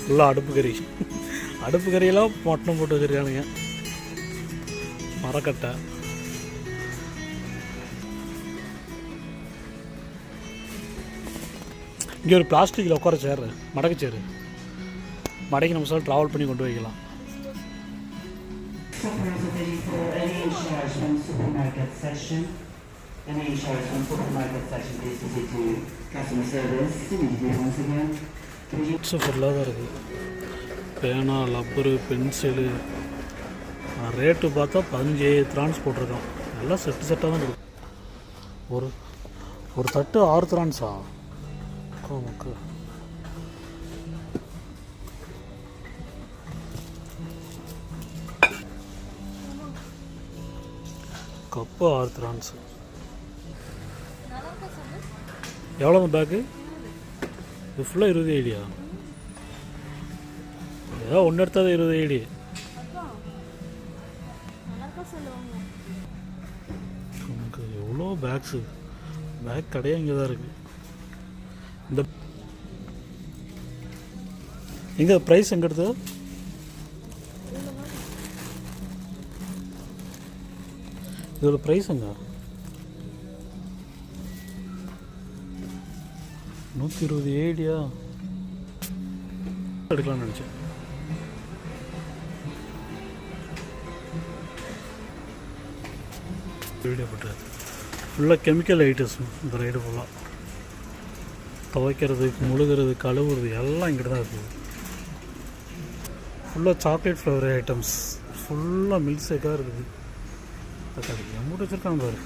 ஃபுல்லாக அடுப்பு கறி அடுப்பு கறியெல்லாம் மொட்டம் போட்டு வச்சுருக்கானுங்க மரக்கட்டை இங்கே ஒரு பிளாஸ்டிக்கில் உட்கார சேரு மடக்கு சேரு மடக்கி நம்ம சொல்ல ட்ராவல் பண்ணி கொண்டு வைக்கலாம் Any insurance from supermarket section, please visit to customer service immediately once again. Please ஃபுல்லாக தான் இருக்குது பேனா லப்பரு பென்சிலு ரேட்டு பார்த்தா பதினஞ்சு திரான்ஸ் போட்டிருக்கோம் எல்லாம் செட்டு செட்டாக தான் இருக்கும் ஒரு ஒரு தட்டு ஆறு திரான்ஸா நமக்கு கப்பு ஆறு திரான்ஸு எவ்வளோ பேக்கு இது ஃபுல்லாக இருபது ஐடியா ஏதோ ஒன்று எடுத்தது இருபது ஐடி நமக்கு எவ்வளோ பேக்ஸு பேக் கடையே இங்கே தான் இருக்குது இந்த எங்கே ப்ரைஸ் எங்கே எடுத்தது? இதோட ப்ரைஸ் எங்கே? நூற்றி இருபது ஏடியா எடுக்கலாம்னு நினச்சேன். வீடியோ போட்டுறது ஃபுல்லாக கெமிக்கல் ஐட்டம்ஸ் இந்த ரைடு ஃபுல்லாக துவைக்கிறது முழுகிறது கழுவுறது எல்லாம் இங்கிட்ட தான் இருக்குது. ஃபுல்லாக சாக்லேட் ஃப்ளேவர் ஐட்டம்ஸ் ஃபுல்லாக மில்க் ஷேக்காக இருக்குது தக்காளி எம்மூட்டு வச்சுருக்காங்க பாரு.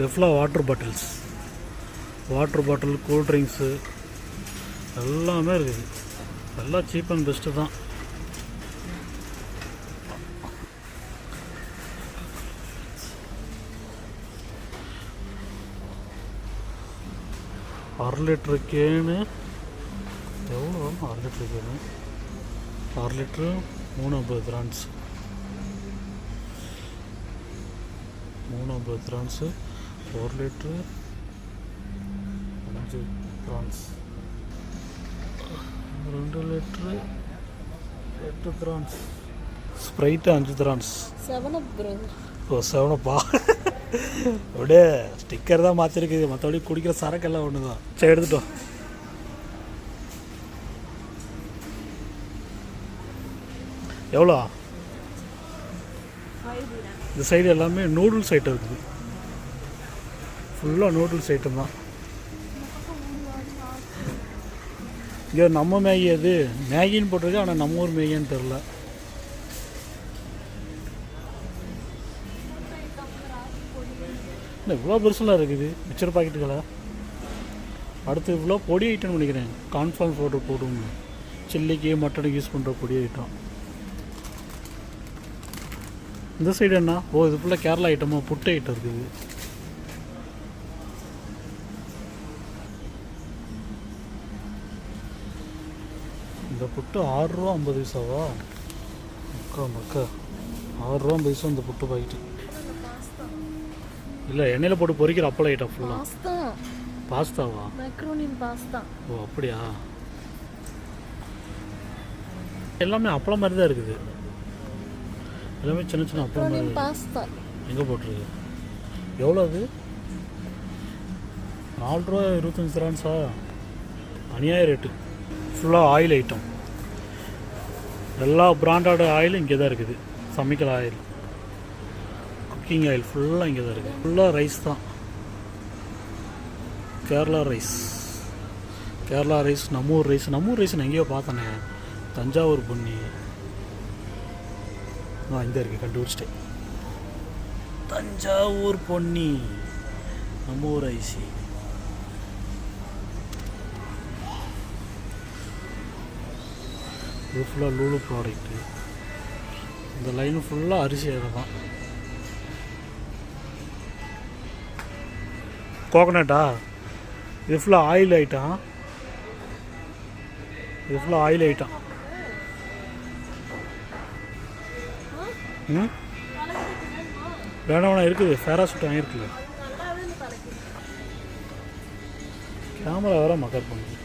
இது ஃபுல்லாக water bottles water bottle cool drinks எல்லாமே இருக்குது. எல்லாம் சீப் அண்ட் பெஸ்ட்டு தான். அரை லிட்ரு கேனு. எவ்வளோ வரும் அரை லிட்ரு கேனு. அரை லிட்ரு மூணு ஐம்பது கிராம்ஸ். மூணு ஐம்பது கிராம்ஸு. ஒரு லிட்ரு அஞ்சு கிராம்ஸ் ரெண்டு லிட்ரு எட்டு கிராம்ஸ் ஸ்ப்ரைட்டு அஞ்சு ப்ரோ ஓ செவனப்பா அப்படியே ஸ்டிக்கர் தான் மாற்றிருக்குது மற்றபடி குடிக்கிற சரக்கெல்லாம் ஒன்று தான் சரி எடுத்துட்டோம். எவ்வளோ? இந்த சைடு எல்லாமே நூடுல்ஸ் ஐட்டம் இருக்குது. ஃபுல்லாக நூடுல்ஸ் ஐட்டம் தான். இங்கே நம்ம மேகி அது மேகின்னு போட்டிருக்கு ஆனால் நம்ம ஊர் மேகின்னு தெரில இல்லை இவ்வளோ பெருசெலாம் இருக்குது மிச்சர் பாக்கெட்டுகளா. அடுத்து இவ்வளோ பொடி ஐட்டம் நினைக்கிறேன். கான்ஃபார்ம் பவுடர் போடுவோங்க சில்லிக்கு மட்டனுக்கு யூஸ் பண்ணுற பொடி ஐட்டம் இந்த சைடு என்ன? ஓ இது ஃபுல்லாக கேரளா ஐட்டமாக புட்டு ஐட்டம் இருக்குது. இந்த புட்டு ஆறு ரூபா ஐம்பது பைசாவா? மக்கா மக்கா. ஆறு ரூபா ஐம்பது பைசா இந்த புட்டு பாக்கெட்டு. இல்லை எண்ணெயில் போட்டு பொரிக்கிற அப்பளம் ஐட்டம் ஃபுல்லாக பாஸ்தா. பாஸ்தாவா? மெக்ரோனின் பாஸ்தா ஓ அப்படியா? எல்லாமே அப்பளம் மாதிரி தான் இருக்குது. எல்லாமே சின்ன சின்ன அப்பளம் மாதிரி. பாஸ்தா எங்கே போட்டிருக்கு? எவ்வளோ அது? நாலு ரூபா இருபத்தஞ்சி தரான்ஸா அநியாய ரேட்டு ஃபுல்லாக ஆயில் ஐட்டம் எல்லா பிராண்டட் ஆயிலும் இங்கே தான் இருக்குது. சமைக்கல் ஆயில் குக்கிங் ஆயில் ஃபுல்லாக இங்கே தான் இருக்குது. ஃபுல்லாக ரைஸ் தான். கேரளா ரைஸ் கேரளா ரைஸ் நம்மூர் ரைஸ் நம்மூர் ரைஸ் நான் எங்கேயோ பார்த்தேனே. தஞ்சாவூர் பொன்னி. ஆ இந்த இருக்கு கண்டுபிடிச்சிட்டேன். தஞ்சாவூர் பொன்னி. நம்ம ஊர் ஐசி இது ஃபுல்லாக லூலு ப்ராடக்ட்டு இந்த லைன் ஃபுல்லாக அரிசி அதில் தான். கோகனட்டா இது ஃபுல்லாக ஆயில் ஐட்டம் இது ஃபுல்லாக ஆயில் ஐட்டம் ம்? வேணாம் வேணாம் இருக்குது ஃபேராசூட் இருக்குல்ல கேமரா வேற மக்கர் பண்ணுது.